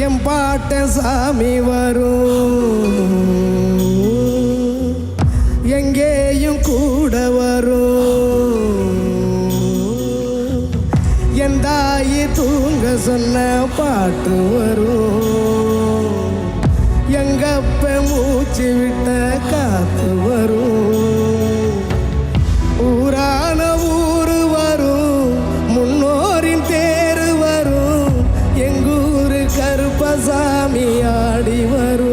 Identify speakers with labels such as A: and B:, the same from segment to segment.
A: என் பாட்ட சாமி வரும். எங்கேயும் கூட வரும். என் தாயி தூங்க சொன்ன பாட்டு வரும். எங்கப்ப மூச்சு விட்ட காத்து கருப்பசாமி ஆடி வரும்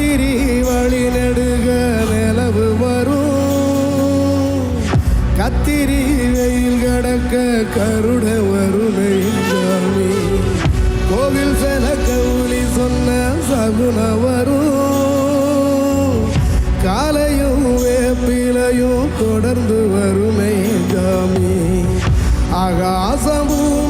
A: ராத்திரி வழி நடுக நிலவு வரும். கத்திரி வெயில் கடக்க கருட வருமை கோவில் செல கவுளி சொன்ன சகுன வரும். காலையும் வேப்பிலையும் தொடர்ந்து வருமை ஜாமி ஆகாசமும்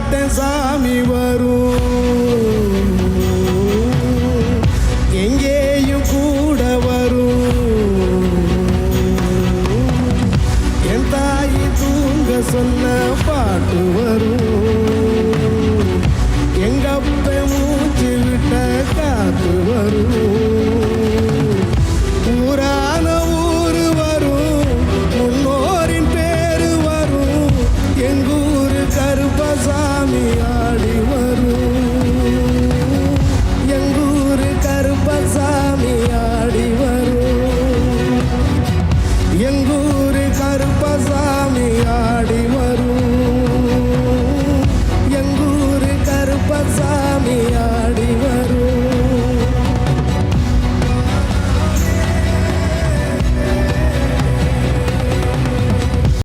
A: மாட்டேன் சாமி வரும். எங்கேயும் கூட வரும். என் தாயி தூங்க சொன்ன பாட்டு வரும்.